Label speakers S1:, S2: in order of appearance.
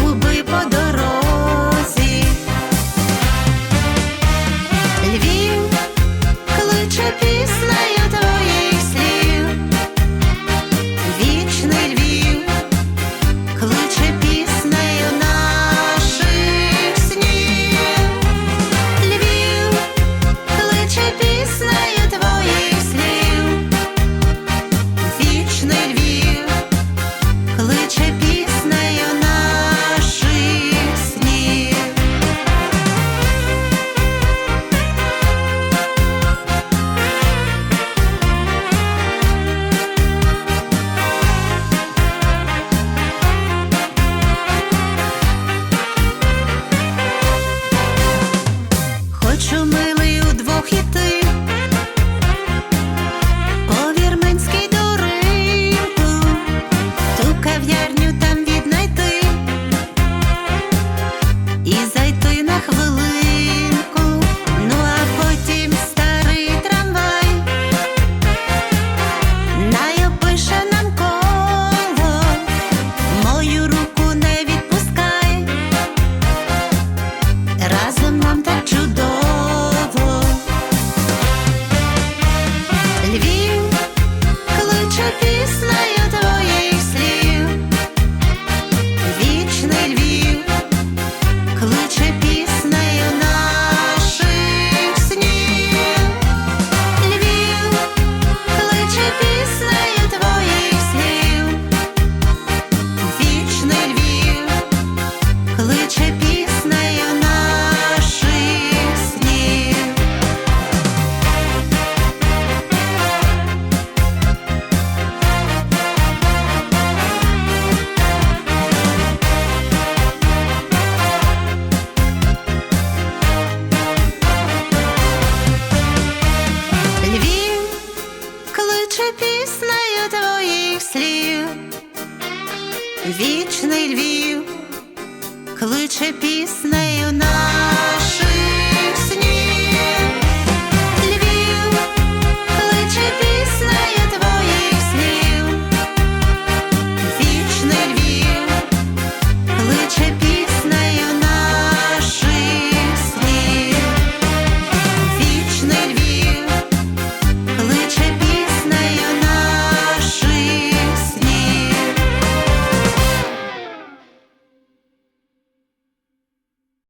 S1: губи по дорозі. Львів кличе. Вічний Львів, кличе піснею нас.